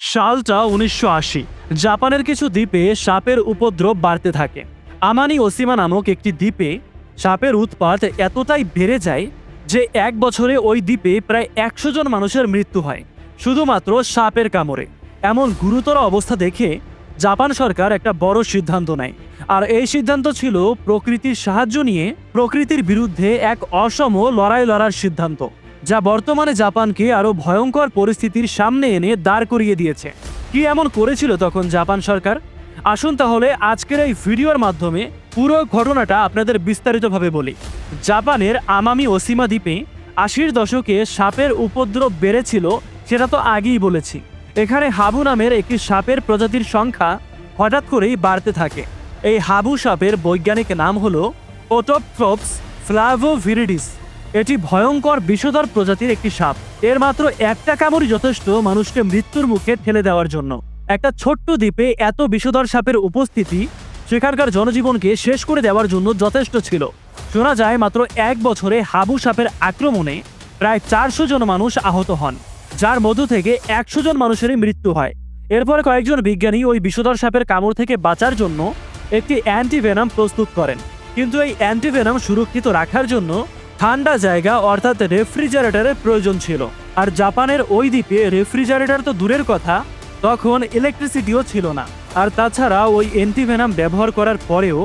সালটা উনিশশো আশি। জাপানের কিছু দ্বীপে সাপের উপদ্রব বাড়তে থাকে। আমানি ওসিমা নামক একটি দ্বীপে সাপের উৎপাত এতটাই বেড়ে যায় যে এক বছরে ওই দ্বীপে প্রায় একশো জন মানুষের মৃত্যু হয়, শুধুমাত্র সাপের কামড়ে। এমন গুরুতর অবস্থা দেখে জাপান সরকার একটা বড় সিদ্ধান্ত নেয়। আর এই সিদ্ধান্ত ছিল প্রকৃতির সাহায্য নিয়ে প্রকৃতির বিরুদ্ধে এক অসম লড়াই লড়ার সিদ্ধান্ত। যা বর্তমানে জাপানকে আরও ভয়ঙ্কর পরিস্থিতির সামনে এনে দাঁড় করিয়ে দিয়েছে। কি এমন করেছিল তখন জাপান সরকার? আসুন তাহলে আজকের এই ভিডিওর মাধ্যমে পুরো ঘটনাটা আপনাদের বিস্তারিতভাবে বলি। জাপানের আমামি ওসিমা দ্বীপে আশির দশকে সাপের উপদ্রব বেড়েছিল সেটা তো আগেই বলেছি। এখানে হাবু নামের একটি সাপের প্রজাতির সংখ্যা হঠাৎ করেই বাড়তে থাকে। এই হাবু সাপের বৈজ্ঞানিক নাম হল ওটোপথ্রোপস ফ্লাভোভিরিডিস এটি ভয়ঙ্কর, বিষধর প্রজাতির একটি সাপ। এর মাত্র একটা কামড়ই যথেষ্ট মানুষকে মৃত্যুর মুখে ঠেলে দেওয়ার জন্য। একটা ছোট্ট দ্বীপে এত বিষধর সাপের উপস্থিতি সেখানকার জনজীবনকে শেষ করে দেওয়ার জন্য যথেষ্ট ছিল। শোনা যায়, মাত্র এক বছরে হাবু সাপের আক্রমণে প্রায় চারশো জন মানুষ আহত হন, যার মধ্য থেকে একশো জন মানুষেরই মৃত্যু হয়। এরপরে কয়েকজন বিজ্ঞানী ওই বিষধর সাপের কামড় থেকে বাঁচার জন্য একটি অ্যান্টিভেনাম প্রস্তুত করেন। কিন্তু এই অ্যান্টিভেনাম সুরক্ষিত রাখার জন্য ঠান্ডা জায়গা অর্থাৎ রেফ্রিজারেটরের প্রয়োজন ছিল। আর জাপানের ওই দ্বীপে রেফ্রিজারেটর তো দূরের কথা, তখন ইলেকট্রিসিটিও ছিল না। আর তাছাড়া ওই অ্যান্টিভেনাম ব্যবহার করার পরেও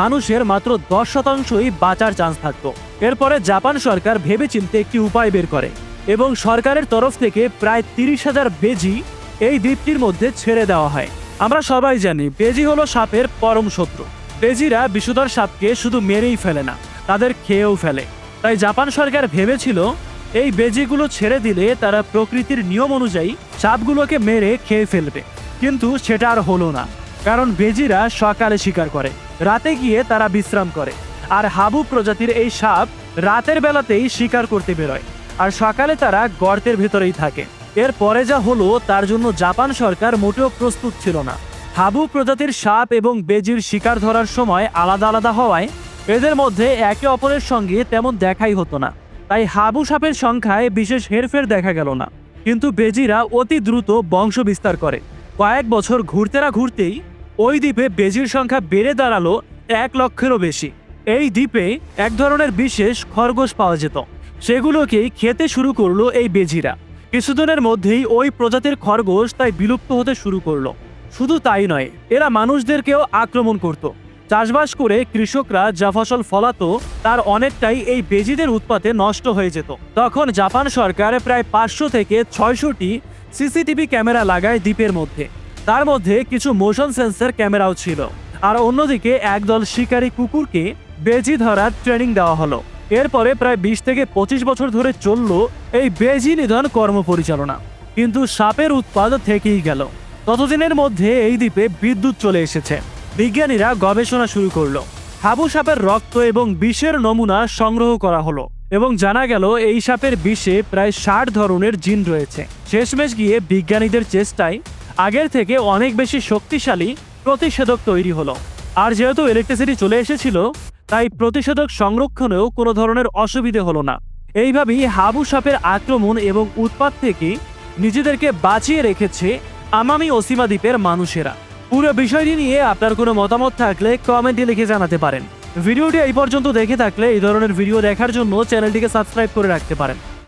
মানুষের মাত্র দশ শতাংশই বাঁচার চান্স থাকতো। এরপরে জাপান সরকার ভেবেচিন্তে একটি উপায় বের করে এবং সরকারের তরফ থেকে প্রায় তিরিশ হাজার বেজি এই দ্বীপটির মধ্যে ছেড়ে দেওয়া হয়। আমরা সবাই জানি, বেজি হলো সাপের পরম শত্রু। বেজিরা বিষধর সাপকে শুধু মেরেই ফেলে না, তাদের খেয়েও ফেলে। তাই জাপান সরকার ভেবেছিল এই বেজিগুলো ছেড়ে দিলে তারা প্রকৃতির নিয়ম অনুযায়ী সাপগুলোকে মেরে খেয়ে ফেলবে। কিন্তু সেটা আর হলো না, কারণ বেজিরা সকালে শিকার করে, রাতে গিয়ে তারা বিশ্রাম করে। আর হাবু প্রজাতির এই সাপ রাতের বেলাতেই শিকার করতে বেরোয়, আর সকালে তারা গর্তের ভেতরেই থাকে। এর পরে যা হলো তার জন্য জাপান সরকার মোটেও প্রস্তুত ছিল না। হাবু প্রজাতির সাপ এবং বেজির শিকার ধরার সময় আলাদা আলাদা হওয়ায় এদের মধ্যে একে অপরের সঙ্গে তেমন দেখাই হতো না। তাই হাবু সাপের সংখ্যায় বিশেষ হেরফের দেখা গেল না। কিন্তু বেজিরা অতি দ্রুত বংশ বিস্তার করে। কয়েক বছর ঘুরতে না ঘুরতেই ওই দ্বীপে বেজির সংখ্যা বেড়ে দাঁড়াল এক লক্ষেরও বেশি। এই দ্বীপে এক ধরনের বিশেষ খরগোশ পাওয়া যেত। সেগুলোকেই খেতে শুরু করল এই বেজিরা। কিছুদিনের মধ্যেই ওই প্রজাতির খরগোশ তাই বিলুপ্ত হতে শুরু করল। শুধু তাই নয়, এরা মানুষদেরকেও আক্রমণ করত। চাষবাস করে কৃষকরা যা ফসল ফলাতো, তার অনেকটাই এই বেজিদের উৎপাতে নষ্ট হয়ে যেত। তখন জাপান সরকার প্রায় পাঁচশো থেকে ছয়শোটি সিসিটিভি ক্যামেরা লাগায় দ্বীপের মধ্যে। তার মধ্যে কিছু মোশন সেন্সর ক্যামেরাও ছিল। আর অন্যদিকে একদল শিকারী কুকুরকে বেজি ধরার ট্রেনিং দেওয়া হলো। এরপরে প্রায় বিশ থেকে পঁচিশ বছর ধরে চলল এই বেজি নিধন কর্ম পরিচালনা কিন্তু সাপের উৎপাদ থেকেই গেল। ততদিনের মধ্যে এই দ্বীপে বিদ্যুৎ চলে এসেছে। বিজ্ঞানীরা গবেষণা শুরু করল। হাবু সাপের রক্ত এবং বিষের নমুনা সংগ্রহ করা হলো এবং জানা গেল এই সাপের বিষে প্রায় ষাট ধরনের জিন রয়েছে। শেষমেশ গিয়ে বিজ্ঞানীদের চেষ্টায় আগের থেকে অনেক বেশি শক্তিশালী প্রতিষেধক তৈরি হলো। আর যেহেতু ইলেকট্রিসিটি চলে এসেছিল, তাই প্রতিষেধক সংরক্ষণেও কোনো ধরনের অসুবিধে হলো না। এইভাবেই হাবু সাপের আক্রমণ এবং উৎপাত থেকে নিজেদেরকে বাঁচিয়ে রেখেছে আমামি ওসিমা দ্বীপের মানুষেরা। পুরো বিষয়টি নিয়ে আপনার কোনো মতামত থাকলে কমেন্টে লিখে জানাতে পারেন। ভিডিওটি এই পর্যন্ত দেখে থাকলে এই ধরনের ভিডিও দেখার জন্য চ্যানেলটিকে সাবস্ক্রাইব করে রাখতে পারেন।